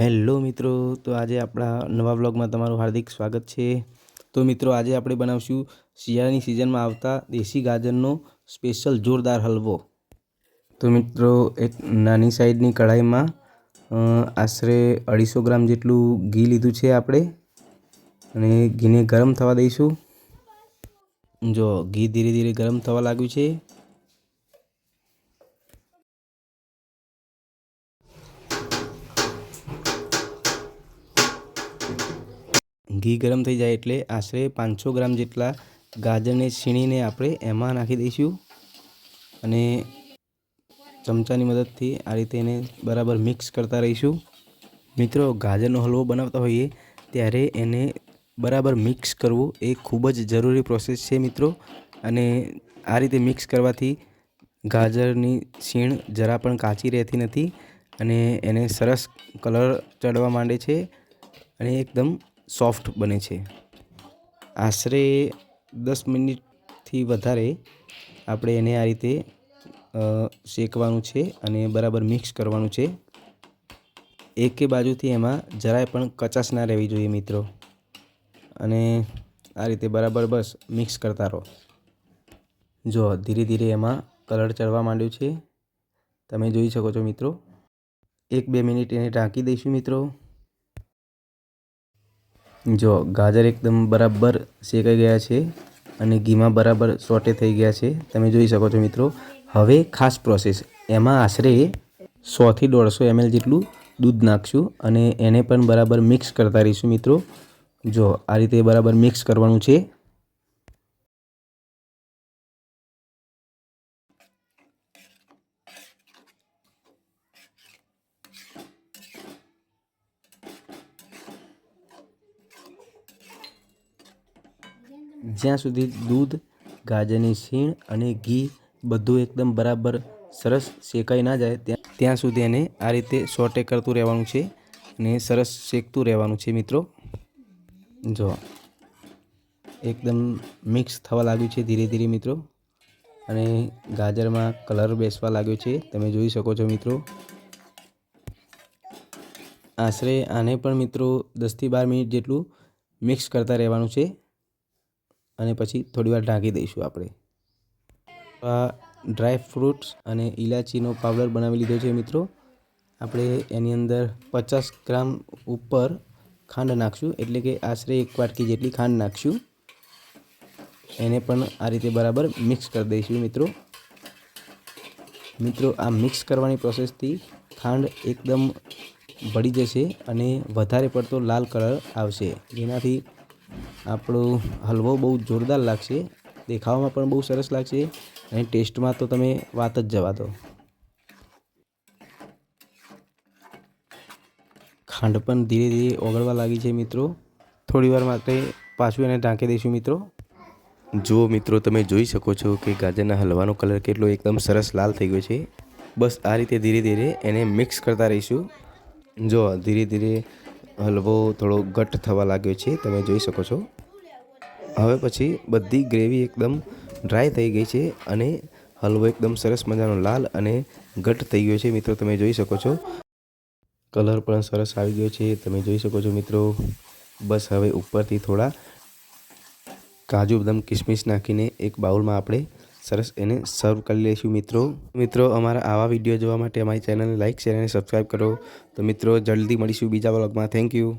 Hello મિત્રો, તો આજે આપણા નવા બ્લોગમાં તમારું હાર્દિક સ્વાગત છે. તો મિત્રો, આજે આપણે બનાવશું શિયાળાની સિઝનમાં આવતા દેશી ગાજરનો સ્પેશિયલ જોરદાર હલવો. તો મિત્રો, એક નાની સાઈઝની કઢાઈમાં આશરે અઢીસો ગ્રામ જેટલું ઘી લીધું છે આપણે. અને ઘીને ગરમ થવા દઈશું. જો, ઘી ધીરે ધીરે ગરમ થવા લાગ્યું છે. ઘી ગરમ થઈ જાય એટલે આશરે પાંચસો ગ્રામ જેટલા ગાજરને છીણીને આપણે એમાં નાખી દઈશું. અને ચમચાની મદદથી આ રીતે એને બરાબર મિક્સ કરતા રહીશું. મિત્રો, ગાજરનો હલવો બનાવતા હોઈએ ત્યારે એને બરાબર મિક્સ કરવું એ ખૂબ જ જરૂરી પ્રોસેસ છે મિત્રો. અને આ રીતે મિક્સ કરવાથી ગાજરની છીણ જરા પણ કાચી રહેતી નથી અને એને સરસ કલર ચડવા માંડે છે અને એકદમ સોફ્ટ બને છે. આશરે દસ મિનિટથી વધારે આપણે એને આ રીતે શેકવાનું છે અને બરાબર મિક્સ કરવાનું છે. એકે બાજુથી એમાં જરાય પણ કચાશ ના રહેવી જોઈએ મિત્રો. અને આ રીતે બરાબર બસ મિક્સ કરતા રહો. જો ધીરે ધીરે એમાં કલર ચડવા માંડ્યો છે. તમે જોઈ શકો છો મિત્રો. એક બે મિનિટ એને ઢાંકી દઈશું મિત્રો. જો ગાજર એકદમ બરાબર શેકાઈ ગયા છે અને ઘીમાં બરાબર સોટે થઈ ગયા છે. તમે જોઈ શકો છો મિત્રો, હવે ખાસ પ્રોસેસ. એમાં આશરે સોથી દોઢસો એમએલ જેટલું દૂધ નાખશું અને એને પણ બરાબર મિક્સ કરતા રહીશું મિત્રો. જો આ રીતે બરાબર મિક્સ કરવાનું છે જ્યાં સુધી દૂધ, ગાજરની છીણ અને ઘી બધું એકદમ બરાબર સરસ શેકાઈ ના જાય, ત્યાં ત્યાં સુધી એને આ રીતે સોટે કરતું રહેવાનું છે અને સરસ શેકતું રહેવાનું છે મિત્રો. જો, એકદમ મિક્સ થવા લાગ્યું છે ધીરે ધીરે મિત્રો. અને ગાજરમાં કલર બેસવા લાગ્યો છે, તમે જોઈ શકો છો મિત્રો. આશરે આને પણ મિત્રો દસથી બાર મિનિટ જેટલું મિક્સ કરતા રહેવાનું છે. અને પછી થોડી વાર ઢાંકી દઈશું આપણે. આ ડ્રાય ફ્રૂટ્સ અને ઇલાચીનો પાવડર બનાવી લીધો છે મિત્રો. આપણે એની અંદર પચાસ ગ્રામ ઉપર ખાંડ નાખશું, એટલે કે આશરે એક વાટકી જેટલી ખાંડ નાખશું. એને પણ આ રીતે બરાબર મિક્સ કરી દઈશું મિત્રો. મિત્રો, આ મિક્સ કરવાની પ્રોસેસથી ખાંડ એકદમ ભળી જશે અને વધારે પડતો લાલ કલર આવશે. જેનાથી આપણો હલવો બહુ જોરદાર લાગશે. દેખાવામાં પણ બહુ સરસ લાગશે. અને ટેસ્ટમાં તો તમે વાત જ જવા દો. ખાંડ પણ ધીરે ધીરે ઓગળવા લાગી છે મિત્રો. થોડી વાર માટે પાછું એને ઢાંકી દઈશું મિત્રો. જુઓ મિત્રો, તમે જોઈ શકો છો કે ગાજરના હલવાનો કલર કેટલો એકદમ સરસ લાલ થઈ ગયો છે. બસ આ રીતે ધીરે ધીરે એને મિક્સ કરતા રહીશું. જો, ધીરે ધીરે હલવો થોડો ઘટ થવા લાગ્યો છે. તમે જોઈ શકો છો. હવે પછી બધી ગ્રેવી એકદમ ડ્રાય થઈ ગઈ છે અને હલવો એકદમ સરસ મજાનો લાલ અને ઘટ થઈ ગયો છે. મિત્રો, તમે જોઈ શકો છો. કલર પણ સરસ આવી ગયો છે. તમે જોઈ શકો છો મિત્રો. બસ હવે ઉપરથી થોડા કાજુ, બદામ, કિસમિસ નાખીને એક બાઉલમાં આપણે સરસ એને સર્વ કરી લઈશું મિત્રો. મિત્રો, અમારા આવા વીડિયો જોવા માટે અમારી ચેનલને લાઇક શેર અને સબસ્ક્રાઈબ કરો. તો મિત્રો, જલ્દી મળીશું બીજા બ્લોગમાં થેન્ક યુ